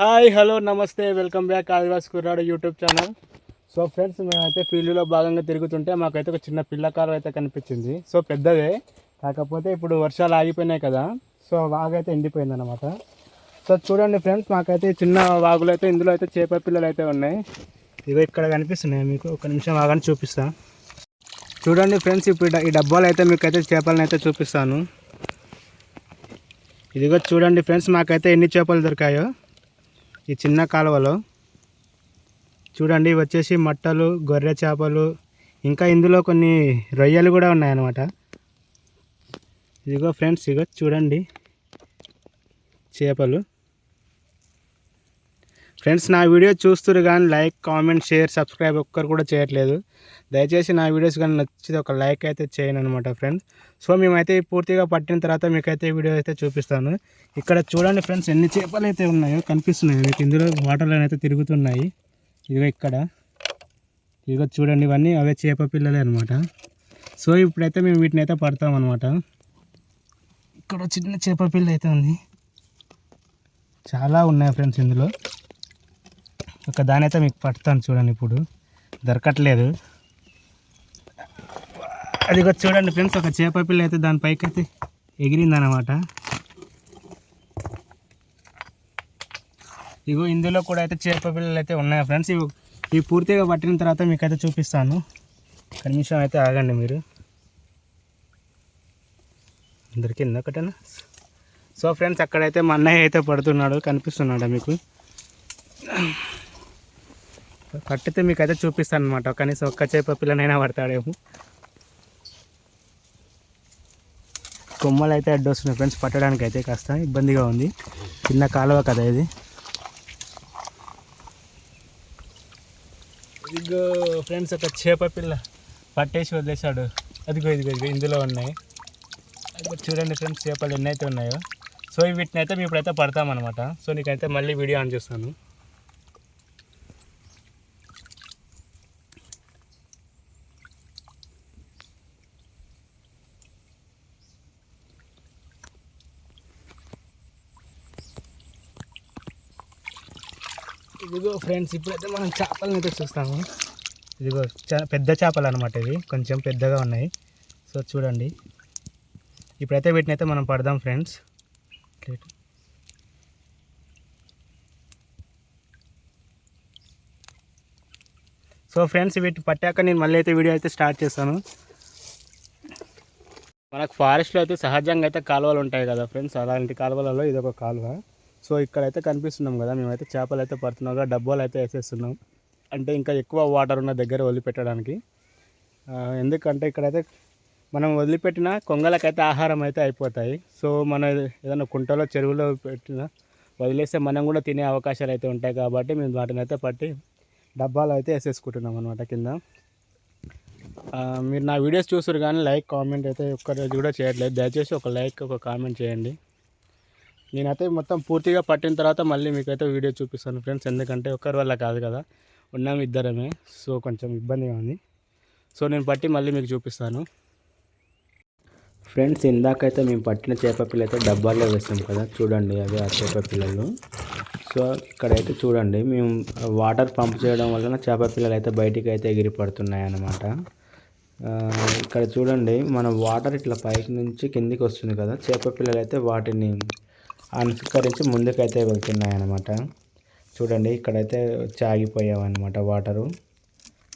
Hi hello నమస్తే welcome back ఆదివాస్ కుర్రాడు YouTube channel. So friends మేమైతే ఫీల్డ్లో భాగంగా తిరుగుతుంటే మాకైతే ఒక చిన్న పిల్ల అయితే కనిపించింది. సో పెద్దదే కాకపోతే ఇప్పుడు వర్షాలు ఆగిపోయినాయి కదా. సో వాగు అయితే ఎండిపోయింది అనమాట సో చూడండి ఫ్రెండ్స్ మాకైతే చిన్న వాగులు అయితే ఇందులో అయితే చేప పిల్లలు అయితే ఉన్నాయి. ఇవి ఇక్కడ కనిపిస్తున్నాయి మీకు ఒక నిమిషం ఆగని చూపిస్తా. చూడండి ఫ్రెండ్స్ ఇప్పుడు ఈ ఈ డబ్బాలు అయితే మీకు అయితే చేపలను అయితే చూపిస్తాను. ఇదిగో చూడండి ఫ్రెండ్స్ మాకైతే ఎన్ని చేపలు దొరికాయో. ఈ చిన్న కాలువలో చూడండి వచ్చేసి మట్టలు గొర్రె చేపలు ఇంకా ఇందులో కొన్ని రొయ్యలు కూడా ఉన్నాయన్నమాట. ఇదిగో ఫ్రెండ్స్ ఇగో చూడండి చేపలు. ఫ్రెండ్స్ నా వీడియో చూస్తురు కానీ లైక్ కామెంట్ షేర్ సబ్స్క్రైబ్ ఒక్కరు కూడా చేయట్లేదు. దయచేసి నా వీడియోస్ కానీ నచ్చితే ఒక లైక్ అయితే చేయను అనమాట ఫ్రెండ్స్. సో మేమైతే పూర్తిగా పట్టిన తర్వాత మీకైతే వీడియో అయితే చూపిస్తాను. ఇక్కడ చూడండి ఫ్రెండ్స్ ఎన్ని చేపలు అయితే ఉన్నాయో కనిపిస్తున్నాయి. మీకు ఇందులో వాటర్లో అయితే తిరుగుతున్నాయి. ఇదిగో ఇక్కడ. ఇదిగో చూడండి ఇవన్నీ అవే చేప పిల్లలే అనమాట సో ఇప్పుడైతే మేము వీటిని అయితే పడతాం అనమాట ఇక్కడ చిన్న చేప పిల్ల అయితే ఉంది. చాలా ఉన్నాయి ఫ్రెండ్స్ ఇందులో. ఒక దాని అయితే మీకు పడతాను చూడండి ఇప్పుడు. దొరకట్లేదు. అది కూడా చూడండి ఫ్రెండ్స్ ఒక చేప పిల్ల అయితే దాని పైకి అయితే ఎగిరిందనమాట ఇగో ఇందులో కూడా అయితే చేప పిల్లలు అయితే ఉన్నాయి ఫ్రెండ్స్. ఇవి ఇవి పూర్తిగా పట్టిన తర్వాత మీకు అయితే చూపిస్తాను కనీసం అయితే ఆగండి మీరు. అందరికీ ఒకటేనా సో ఫ్రెండ్స్ అక్కడైతే మా అన్నయ్య అయితే పడుతున్నాడు కనిపిస్తున్నాడా మీకు? పట్టితే మీకు అయితే చూపిస్తాను అనమాట కనీసం ఒక్క చేప పిల్లనైనా పడతాడేమో. కొమ్మలు అయితే అడ్డొస్తున్నాయి ఫ్రెండ్స్. పట్టడానికి అయితే కాస్త ఇబ్బందిగా ఉంది. చిన్న కాలువ కదా ఇది. ఇదిగో ఫ్రెండ్స్ ఒక చేప పిల్ల పట్టేసి వదిలేశాడు. అదిగో ఇదిగో ఇదిగో ఇందులో ఉన్నాయి. అదిగో చూడండి ఫ్రెండ్స్ చేపలు ఎన్నైతే ఉన్నాయో. సో వీటిని అయితే మేము ఇప్పుడైతే పడతామన్నమాట. సో నీకైతే మళ్ళీ వీడియో ఆన్ చేస్తాను. ఇదిగో ఫ్రెండ్స్ ఇప్పుడైతే మనం చేపలను అయితే చూస్తాము. ఇదిగో పెద్ద చేపలు అనమాట ఇవి. కొంచెం పెద్దగా ఉన్నాయి. సో చూడండి. ఇప్పుడైతే వీటిని అయితే మనం పడదాం ఫ్రెండ్స్. సో ఫ్రెండ్స్ వీటి పట్టాక నేను మళ్ళీ అయితే వీడియో అయితే స్టార్ట్ చేస్తాను. మనకు ఫారెస్ట్లో అయితే సహజంగా అయితే కాలువలు ఉంటాయి కదా ఫ్రెండ్స్. అలాంటి కాలువలలో ఇది ఒక కాలువ. సో ఇక్కడైతే కనిపిస్తున్నాం కదా మేమైతే చేపలు అయితే పడుతున్నాం కదా డబ్బాలు అయితే వేసేస్తున్నాం. అంటే ఇంకా ఎక్కువ వాటర్ ఉన్న దగ్గర వదిలిపెట్టడానికి. ఎందుకంటే ఇక్కడైతే మనం వదిలిపెట్టిన కొంగలకైతే ఆహారం అయితే అయిపోతాయి. సో మన ఏదైనా కుంటలో చెరువులో పెట్టిన వదిలేస్తే మనం కూడా తినే అవకాశాలు అయితే ఉంటాయి కాబట్టి మేము వాటిని అయితే పట్టి డబ్బాలు అయితే వేసేసుకుంటున్నాం అనమాట కింద. మీరు నా వీడియోస్ చూసారు కానీ లైక్ కామెంట్ అయితే ఒక్కరోజు కూడా చేయట్లేదు. దయచేసి ఒక లైక్ ఒక కామెంట్ చేయండి. నేనైతే మొత్తం పూర్తిగా పట్టిన తర్వాత మళ్ళీ మీకైతే వీడియో చూపిస్తాను ఫ్రెండ్స్. ఎందుకంటే ఒక్కరి వల్ల కాదు కదా. ఉన్నాం ఇద్దరమే సో కొంచెం ఇబ్బందిగా ఉంది. సో నేను పట్టి మళ్ళీ మీకు చూపిస్తాను. ఫ్రెండ్స్ ఇందాకైతే మేము పట్టిన చేప పిల్ల అయితే డబ్బాల్లో వేసాం కదా. చూడండి అవి ఆ చేప పిల్లలు. సో ఇక్కడైతే చూడండి మేము వాటర్ పంప్ చేయడం వలన చేప పిల్లలు అయితే బయటికి అయితే ఎగిరి పడుతున్నాయి అన్నమాట ఇక్కడ చూడండి మన వాటర్ ఇట్లా పైకి నుంచి కిందికి వస్తుంది కదా. చేప పిల్లలు అయితే వాటిని అనుసరించి ముందుకైతే వెళ్తున్నాయన్నమాట. చూడండి ఇక్కడైతే వచ్చి వాటరు.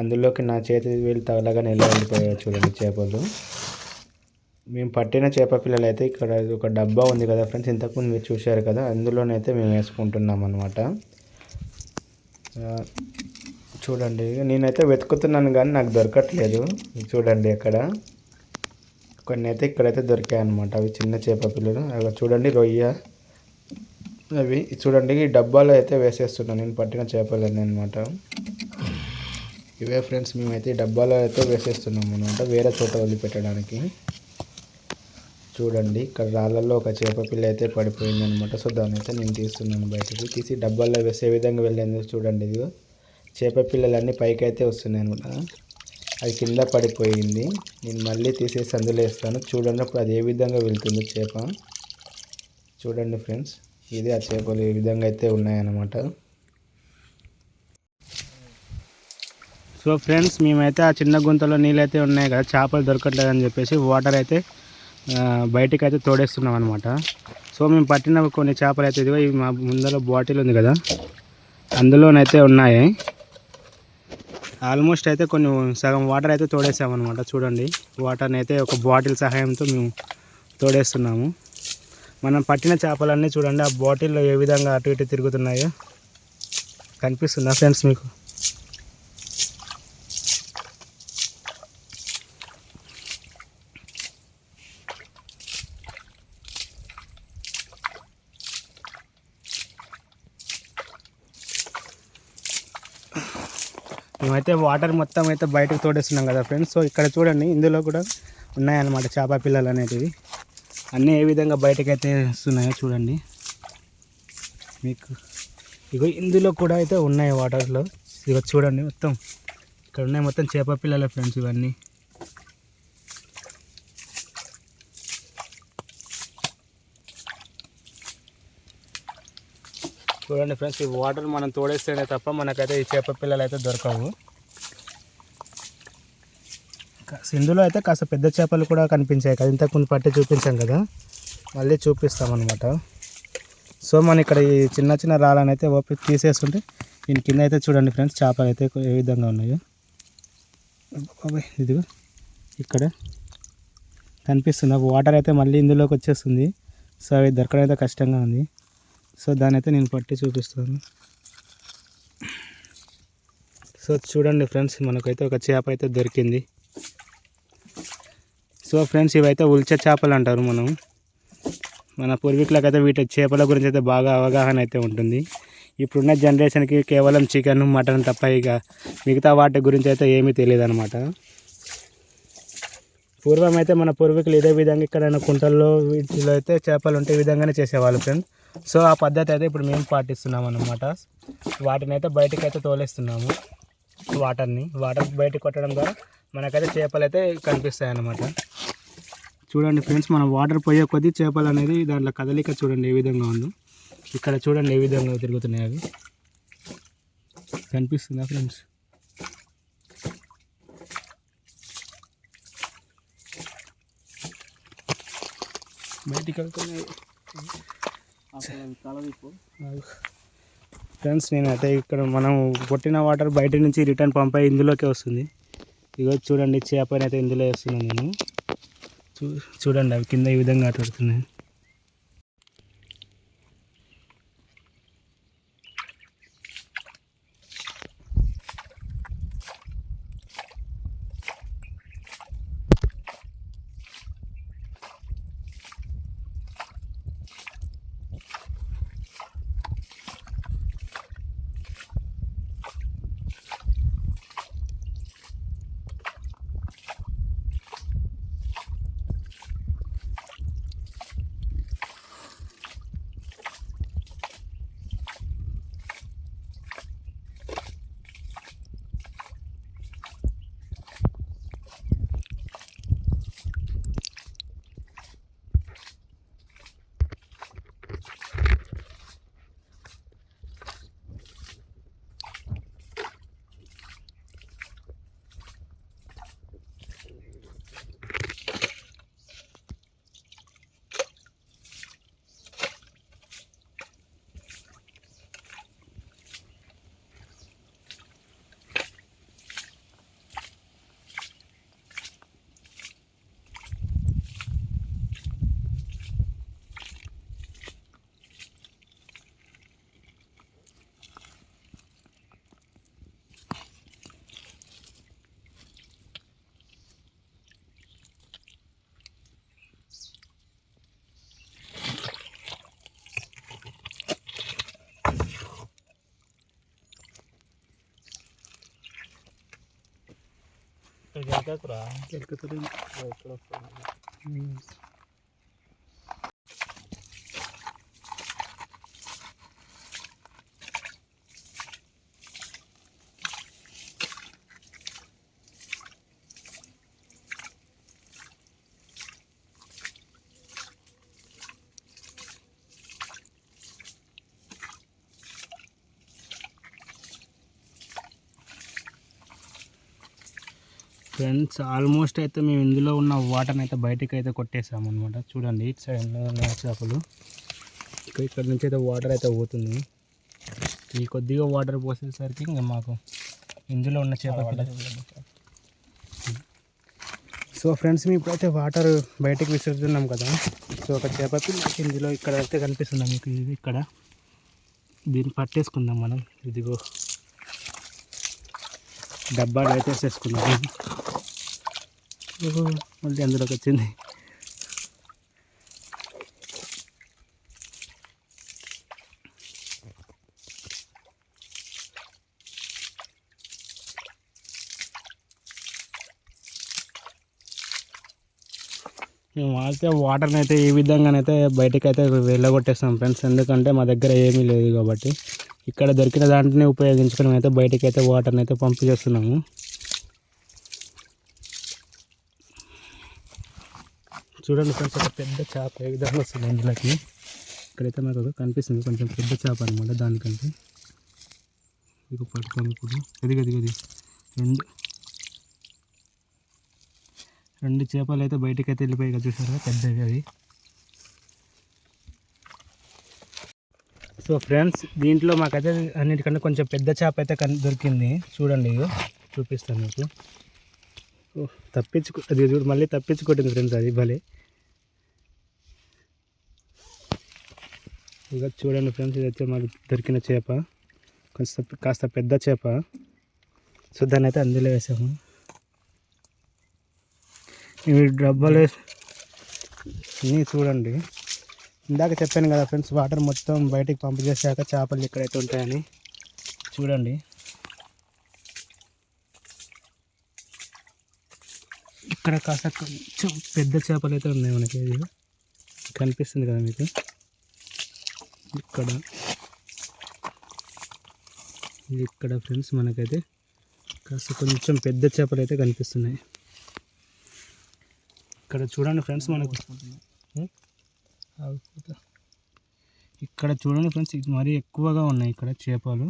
అందులోకి నా చేతి వీళ్ళు తగలగానే ఎలా వెళ్ళిపోయాయి చూడండి చేపలు. మేము పట్టిన చేప పిల్లలు అయితే ఇక్కడ ఒక డబ్బా ఉంది కదా ఫ్రెండ్స్ ఇంతకుముందు మీరు చూశారు కదా అందులోనైతే మేము వేసుకుంటున్నాం అనమాట చూడండి నేనైతే వెతుకుతున్నాను కానీ నాకు దొరకట్లేదు. చూడండి అక్కడ. కొన్ని అయితే ఇక్కడైతే దొరికాయి అనమాట అవి చిన్న చేప పిల్లలు. అవి చూడండి రొయ్య. అవి చూడండి ఈ డబ్బాలో అయితే వేసేస్తున్నాను నేను పట్టిన చేపలన్నీ అనమాట ఇవే ఫ్రెండ్స్ మేమైతే ఈ డబ్బాలో అయితే వేసేస్తున్నాం అనమాట వేరే చోట వదిలిపెట్టడానికి. చూడండి ఇక్కడ రాళ్ళల్లో ఒక చేప పిల్ల అయితే పడిపోయింది అనమాట సో దాన్ని అయితే నేను తీస్తున్నాను బయటకు. తీసి డబ్బాల్లో వేసే విధంగా వెళ్ళింది చూడండి ఇది చేప పిల్లలన్నీ పైకి అయితే వస్తున్నాయి అనమాట అది కింద పడిపోయింది. నేను మళ్ళీ తీసేసి అందులో వేస్తాను. చూడండి అప్పుడు అది ఏ విధంగా వెళ్తుందో చేప. చూడండి ఫ్రెండ్స్. ఇది ఆ చేపలు ఈ విధంగా అయితే ఉన్నాయన్నమాట. సో ఫ్రెండ్స్ మేమైతే ఆ చిన్న గుంతలో నీళ్ళు అయితే ఉన్నాయి కదా చేపలు దొరకట్లేదని చెప్పేసి వాటర్ అయితే బయటికి అయితే తోడేస్తున్నాం అనమాట సో మేము పట్టిన కొన్ని చేపలు అయితే ఇదిగో మా ముందర బాటిల్ ఉంది కదా అందులోనైతే ఉన్నాయి. ఆల్మోస్ట్ అయితే కొన్ని సగం వాటర్ అయితే తోడేసామన్నమాట చూడండి. వాటర్ని అయితే ఒక బాటిల్ సహాయంతో మేము తోడేస్తున్నాము. మనం పట్టిన చేపలన్నీ చూడండి ఆ బాటిల్లో ఏ విధంగా అటు ఇటు తిరుగుతున్నాయో కనిపిస్తుందా ఫ్రెండ్స్ మీకు? మేమైతే వాటర్ మొత్తం అయితే బయటకు తోడేస్తున్నాం కదా ఫ్రెండ్స్. సో ఇక్కడ చూడండి ఇందులో కూడా ఉన్నాయన్నమాట చేప పిల్లలు అనేటివి. అన్నీ ఏ విధంగా బయటకు అయితే వస్తున్నాయో చూడండి. మీకు ఇగో ఇందులో కూడా అయితే ఉన్నాయి వాటర్లో. ఇగో చూడండి మొత్తం. ఇక్కడ ఉన్నాయి మొత్తం చేప పిల్లలే ఫ్రెండ్స్ ఇవన్నీ. చూడండి ఫ్రెండ్స్ ఈ వాటర్ మనం తోడేస్తేనే తప్ప మనకైతే ఈ చేప పిల్లలు అయితే దొరకవు. సింధులో అయితే కాస్త పెద్ద చేపలు కూడా కనిపించాయి కదా. ఇంతకుముందు పట్టి చూపించాం కదా. మళ్ళీ చూపిస్తామన్నమాట. సో మన ఇక్కడ ఈ చిన్న చిన్న రాళ్ళని అయితే ఓపి తీసేస్తుంటే దీని కింద అయితే చూడండి ఫ్రెండ్స్ చేపలు అయితే ఏ విధంగా ఉన్నాయో. ఇదిగో ఇక్కడ కనిపిస్తుంది. వాటర్ అయితే మళ్ళీ ఇందులోకి వచ్చేస్తుంది. సో అవి దొరకడం అయితే కష్టంగా ఉంది. సో దాని అయితే నేను పట్టి చూపిస్తాను. సో చూడండి ఫ్రెండ్స్ మనకైతే ఒక చేప అయితే దొరికింది. సో ఫ్రెండ్స్ ఇవైతే ఉల్చ చేపలు అంటారు మనం. మన పూర్వీకులకైతే వీటి చేపల గురించి అయితే బాగా అవగాహన అయితే ఉంటుంది. ఇప్పుడున్న జనరేషన్కి కేవలం చికెన్ మటన్ తప్ప ఇక మిగతా వాటి గురించి అయితే ఏమీ తెలియదు అనమాట పూర్వం అయితే మన పూర్వీకులు ఇదే విధంగా ఇక్కడ కుంటల్లో వీటిలో అయితే చేపలు ఉంటే ఈ విధంగానే చేసేవాళ్ళు ఫ్రెండ్స్. సో ఆ పద్ధతి అయితే ఇప్పుడు మేము పాటిస్తున్నాం అన్నమాట వాటిని అయితే బయటకు అయితే తోలేస్తున్నాము. వాటర్ని వాటర్ బయటకు కొట్టడం ద్వారా మనకైతే చేపలు అయితే కనిపిస్తాయి అన్నమాట చూడండి ఫ్రెండ్స్ మనం వాటర్ పోయే కొద్దీ చేపలు అనేది దాంట్లో కదలిక చూడండి ఏ విధంగా ఉందో. ఇక్కడ చూడండి ఏ విధంగా తిరుగుతున్నాయి అవి. కనిపిస్తుందా ఫ్రెండ్స్? బయటికి వెళ్తున్నాయి. ఫ్రెండ్స్ నేనైతే ఇక్కడ మనం కొట్టిన వాటర్ బయట నుంచి రిటర్న్ పంపాయి ఇందులోకే వస్తుంది. ఇగో చూడండి చేపని అయితే ఇందులో వేస్తున్నాను నేను. చూ చూడండి అవి కింద ఈ విధంగా ఆటాడుతున్నాయి ఇక్కడ కాకురా ఇక్కడ ఫ్రెండ్స్ ఆల్మోస్ట్ అయితే మేము ఇందులో ఉన్న వాటర్ని అయితే బయటికి అయితే కొట్టేసాము అనమాట చూడండి ఇటు సైడ్ ఉన్న చేపలు ఇక్కడ నుంచి అయితే వాటర్ అయితే పోతుంది. ఈ కొద్దిగా వాటర్ పోసేసరికి ఇంకా మాకు ఇందులో ఉన్న చేప సో ఫ్రెండ్స్ మేము ఇప్పుడైతే వాటర్ బయటకు విసురుతున్నాం కదా. సో ఒక చేప ఇందులో ఇక్కడ అయితే కనిపిస్తుంది మీకు. ఇది ఇక్కడ. దీన్ని పట్టేసుకుందాం మనం. ఇదిగో. డబ్బాలు అయితే వేసేసుకుందాం. మళ్ళీ అందులోకి వచ్చింది మేము అయితే వాటర్ని అయితే ఏ విధంగానైతే బయటకు అయితే వెళ్ళగొట్టేస్తాం ఫ్రెండ్స్. ఎందుకంటే మా దగ్గర ఏమీ లేదు కాబట్టి. ఇక్కడ దొరికిన దాంట్ని ఉపయోగించుకొని అయితే బయటకి అయితే వాటర్ని అయితే పంపించేస్తున్నాము. చూడండి ఫ్రెండ్స్ ఒక పెద్ద చేప ఏ విధంగా వస్తుంది ఇందులోకి. ఇక్కడైతే నాకు కనిపిస్తుంది కొంచెం పెద్ద చేప అనమాట దానికంటే. ఇది పట్టుకొని ఇప్పుడు. ఎదిగి ఎదిగి రెండు. రెండు చేపలు అయితే బయటికి అయితే వెళ్ళిపోయి కదా చూసారా? పెద్దవి అవి. సో ఫ్రెండ్స్ దీంట్లో మాకైతే అన్నిటికంటే కొంచెం పెద్ద చేప అయితే కన్ దొరికింది. చూడండి చూపిస్తాను మీకు. తప్పించుకు అది చూడు మళ్ళీ తప్పించుకొట్టింది ఫ్రెండ్స్ అది భలే. ఇక చూడండి ఫ్రెండ్స్ ఇది మాకు దొరికిన చేప. కొంచెం కాస్త పెద్ద చేప. సో దాన్ని అయితే అందులో వేసాము. ఇవి డబ్బాలు ఇవి చూడండి. ఇందాక చెప్పాను కదా ఫ్రెండ్స్ వాటర్ మొత్తం బయటికి పంపు చేశాక చేపలు ఎక్కడైతే ఉంటాయని. చూడండి. ఇక్కడ కాస్త కొంచెం పెద్ద చేపలు అయితే ఉన్నాయి మనకి ఇది కనిపిస్తుంది కదా మీకు? ఇక్కడ. ఇక్కడ ఫ్రెండ్స్ మనకైతే కాస్త కొంచెం పెద్ద చేపలు అయితే కనిపిస్తున్నాయి. ఇక్కడ చూడండి ఫ్రెండ్స్ మనకు. ఇక్కడ చూడండి ఫ్రెండ్స్ మరీ ఎక్కువగా ఉన్నాయి ఇక్కడ చేపలు.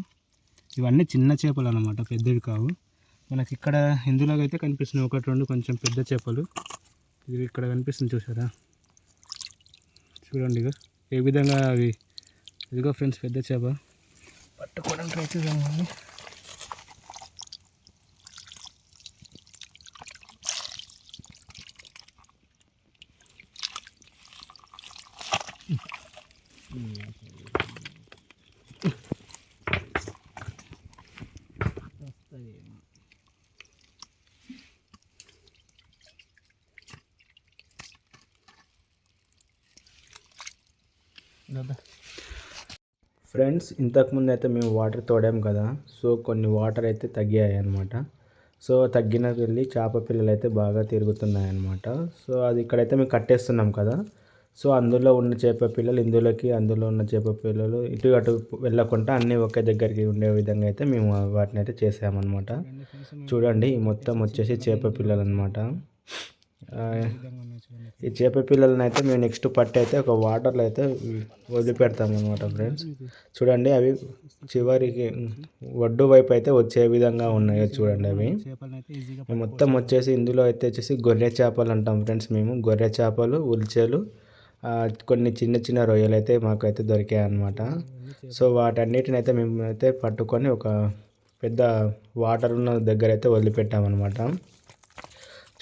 ఇవన్నీ చిన్న చేపలు అన్నమాట పెద్దవి కావు. మనకి ఇక్కడ ఇందులో అయితే కనిపిస్తున్నాయి ఒకటి రెండు కొంచెం పెద్ద చేపలు. ఇది ఇక్కడ కనిపిస్తుంది చూసారా? చూడండి ఇక ఏ విధంగా అవి? ఇదిగో ఫ్రెండ్స్ పెద్ద చేప. పట్టుకోవడానికి ట్రై చేద్దాం ఫ్రెండ్స్ ఇంతకుముందు అయితే మేము వాటర్ తోడాం కదా సో కొన్ని వాటర్ అయితే తగ్గాయి అనమాట సో తగ్గిన వెళ్ళి చేప పిల్లలు అయితే బాగా తిరుగుతున్నాయి అనమాట సో అది ఇక్కడైతే మేము కట్టేస్తున్నాం కదా సో అందులో ఉన్న చేప పిల్లలు ఇందులోకి అందులో ఉన్న చేప పిల్లలు ఇటు అటు వెళ్ళకుండా అన్నీ ఒకే దగ్గరికి ఉండే విధంగా అయితే మేము వాటిని అయితే చేసామన్నమాట. చూడండి ఈ మొత్తం వచ్చేసి చేప పిల్లలు అనమాట ఈ చేప పిల్లలని అయితే మేము నెక్స్ట్ పట్టి అయితే ఒక వాటర్లో అయితే వదిలిపెడతాం అనమాట ఫ్రెండ్స్. చూడండి అవి చివరికి ఒడ్డు వైపు అయితే వచ్చే విధంగా ఉన్నాయి చూడండి అవి. మొత్తం వచ్చేసి ఇందులో అయితే వచ్చేసి గొర్రె చేపలు అంటాం ఫ్రెండ్స్ మేము. గొర్రె చేపలు ఉల్చెలు కొన్ని చిన్న చిన్న రొయ్యలు అయితే మాకైతే దొరికాయి అన్నమాట సో వాటన్నిటిని అయితే మేము అయితే పట్టుకొని ఒక పెద్ద వాటర్ ఉన్న దగ్గర అయితే వదిలిపెట్టామన్నమాట.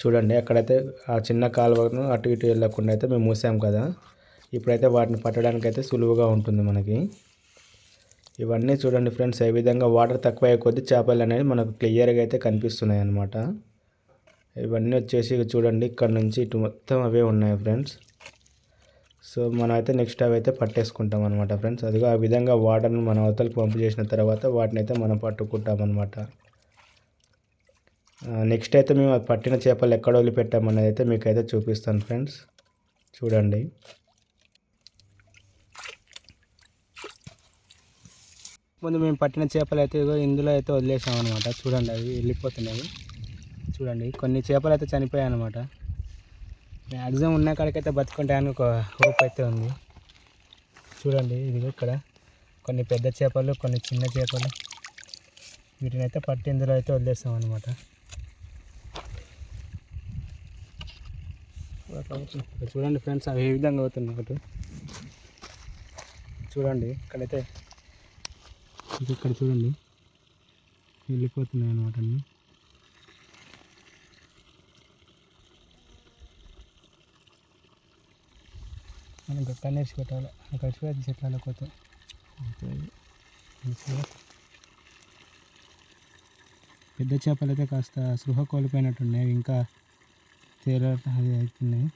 చూడండి అక్కడైతే ఆ చిన్న కాలువను అటు ఇటు వెళ్ళకుండా అయితే మేము మూసాం కదా. ఇప్పుడైతే వాటిని పట్టడానికి అయితే సులువుగా ఉంటుంది మనకి. ఇవన్నీ చూడండి ఫ్రెండ్స్ ఏ విధంగా వాటర్ తక్కువ అయ్యే కొద్దీ చేపలు అనేవి మనకు క్లియర్గా అయితే కనిపిస్తున్నాయి అన్నమాట. ఇవన్నీ వచ్చేసి చూడండి ఇక్కడ నుంచి ఇటు మొత్తం అవే ఉన్నాయి ఫ్రెండ్స్. సో మనం అయితే నెక్స్ట్ అవి అయితే పట్టేసుకుంటాం అనమాట ఫ్రెండ్స్. అదిగో ఆ విధంగా వాటర్ని మన అవతలకి పంపు చేసిన తర్వాత వాటిని అయితే మనం పట్టుకుంటాం అనమాట నెక్స్ట్ అయితే మేము పట్టిన చేపలు ఎక్కడ వదిలిపెట్టామనేది అయితే మీకు అయితే చూపిస్తాను ఫ్రెండ్స్ చూడండి. ముందు మేము పట్టిన చేపలు అయితే ఇందులో అయితే వదిలేసాం అనమాట చూడండి అవి వెళ్ళిపోతున్నాయి. చూడండి కొన్ని చేపలు అయితే చనిపోయాయి అనమాట మ్యాక్సిమం ఉన్న కాడికైతే బతుకుంటాయని ఒక హోప్ అయితే ఉంది. చూడండి ఇదిగో ఇక్కడ కొన్ని పెద్ద చేపలు కొన్ని చిన్న చేపలు. వీటిని అయితే పట్టి ఇందులో అయితే వదిలేస్తాం అనమాట చూడండి ఫ్రెండ్స్ అవి ఏ విధంగా అవుతున్నాయి ఒకటి చూడండి ఇక్కడైతే ఇది ఇక్కడ చూడండి. వెళ్ళిపోతున్నాయి అన్నమాట అన్నీ. మనం ఇంకా కన్నేసి పెట్టాలి అక్కడ చూడ చెట్ల పెద్ద చేపలు అయితే కాస్త సృహ కోల్పోయినట్టున్నాయి ఇంకా ఇంకా తేర అది అవుతున్నాయి